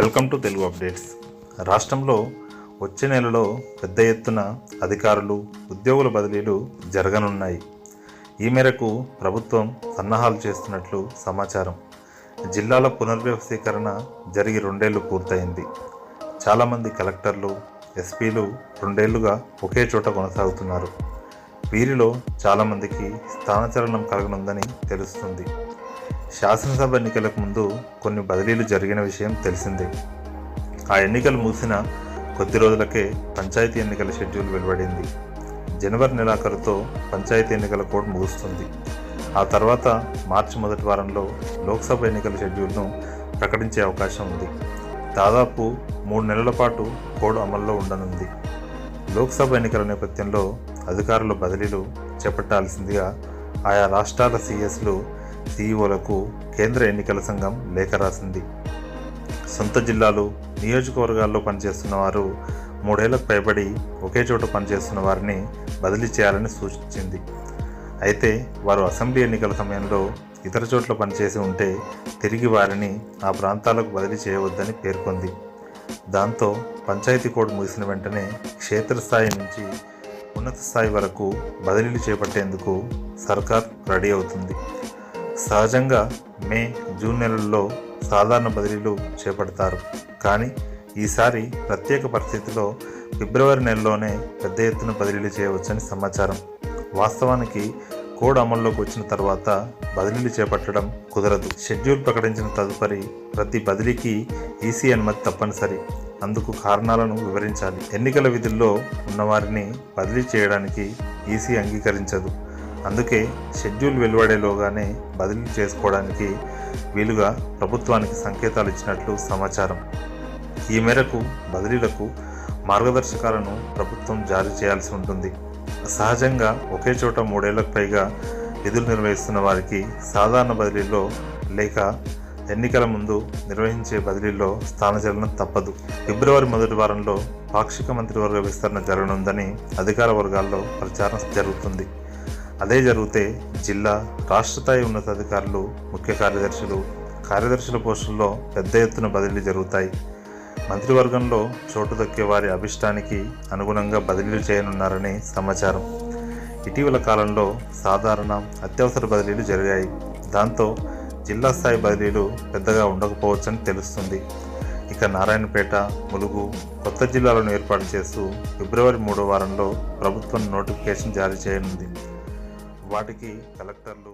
Welcome to Telugu updates రాష్ట్రంలో వచ్చే నెలలో పెద్ద ఎత్తున అధికారులు ఉద్యోగుల బదిలీలు జరగనున్నాయి. ఈ మేరకు ప్రభుత్వం సన్నాహాలు చేస్తున్నట్లు సమాచారం. జిల్లాల పునర్వ్యవస్థీకరణ జరిగి రెండేళ్ళు పూర్తయింది. చాలామంది కలెక్టర్లు ఎస్పీలు రెండేళ్ళుగా ఒకే చోట కొనసాగుతున్నారు. వీరిలో చాలామందికి స్థానచలనం కలగనుందని తెలుస్తుంది. శాసనసభ ఎన్నికలకు ముందు కొన్ని బదిలీలు జరిగిన విషయం తెలిసిందే. ఆ ఎన్నికలు ముగిసిన కొద్ది రోజులకే పంచాయతీ ఎన్నికల షెడ్యూల్ వెలువడింది. జనవరి నెలాఖరుతో పంచాయతీ ఎన్నికల కోడ్ ముగుస్తుంది. ఆ తర్వాత మార్చి మొదటి వారంలో లోక్సభ ఎన్నికల షెడ్యూల్ను ప్రకటించే అవకాశం ఉంది. దాదాపు మూడు నెలల పాటు కోడ్ అమల్లో ఉండనుంది. లోక్సభ ఎన్నికల నేపథ్యంలో అధికారుల బదిలీలు చేపట్టాల్సిందిగా ఆయా రాష్ట్రాల సీఎస్లు సీఈఓలకు కేంద్ర ఎన్నికల సంఘం లేఖ రాసింది. సొంత జిల్లాలు నియోజకవర్గాల్లో పనిచేస్తున్న వారు మూడేళ్ళకు పైబడి ఒకే చోట పనిచేస్తున్న వారిని బదిలీ చేయాలని సూచించింది. అయితే వారు అసెంబ్లీ ఎన్నికల సమయంలో ఇతర చోట్ల పనిచేసి ఉంటే తిరిగి వారిని ఆ ప్రాంతాలకు బదిలీ చేయవద్దని పేర్కొంది. దాంతో పంచాయతీ కోడ్ ముగిసిన వెంటనే క్షేత్రస్థాయి నుంచి ఉన్నత స్థాయి వరకు బదిలీలు చేపట్టేందుకు సర్కార్ రెడీ అవుతుంది. సహజంగా మే జూన్ నెలల్లో సాధారణ బదిలీలు చేపడతారు. కానీ ఈసారి ప్రత్యేక పరిస్థితిలో ఫిబ్రవరి నెలలోనే పెద్ద ఎత్తున బదిలీలు చేయవచ్చని సమాచారం. వాస్తవానికి కోడ్ అమల్లోకి వచ్చిన తర్వాత బదిలీలు చేపట్టడం కుదరదు. షెడ్యూల్ ప్రకటించిన తదుపరి ప్రతి బదిలీకి ఈసీ అనుమతి తప్పనిసరి. అందుకు కారణాలను వివరించాలి. ఎన్నికల విధుల్లో ఉన్నవారిని బదిలీ చేయడానికి ఈసీ అంగీకరించదు. అందుకే షెడ్యూల్ వెలువడేలోగానే బదిలీ చేసుకోవడానికి వీలుగా ప్రభుత్వానికి సంకేతాలు ఇచ్చినట్లు సమాచారం. ఈ మేరకు బదిలీలకు మార్గదర్శకాలను ప్రభుత్వం జారీ చేయాల్సి ఉంటుంది. సహజంగా ఒకే చోట మూడేళ్ళకు పైగా విధులు నిర్వహిస్తున్న వారికి సాధారణ బదిలీలో లేక ఎన్నికల ముందు నిర్వహించే బదిలీలో స్థానచలనం తప్పదు. ఫిబ్రవరి మొదటి వారంలో పాక్షిక మంత్రివర్గ విస్తరణ జరగనుందని అధికార వర్గాల్లో ప్రచారం జరుగుతుంది. అదే జరిగితే జిల్లా రాష్ట్ర స్థాయి ఉన్నతాధికారులు ముఖ్య కార్యదర్శులు కార్యదర్శుల పోస్టుల్లో పెద్ద ఎత్తున బదిలీ జరుగుతాయి. మంత్రివర్గంలో చోటు దక్కే వారి అభిష్టానికి అనుగుణంగా బదిలీలు చేయనున్నారని సమాచారం. ఇటీవల కాలంలో సాధారణ అత్యవసర బదిలీలు జరిగాయి. దాంతో జిల్లా స్థాయి బదిలీలు పెద్దగా ఉండకపోవచ్చని తెలుస్తుంది. ఇక నారాయణపేట ములుగు కొత్త జిల్లాలను ఏర్పాటు చేస్తూ ఫిబ్రవరి మూడో వారంలో ప్రభుత్వం నోటిఫికేషన్ జారీ చేయనుంది. వాటికి కలెక్టర్లు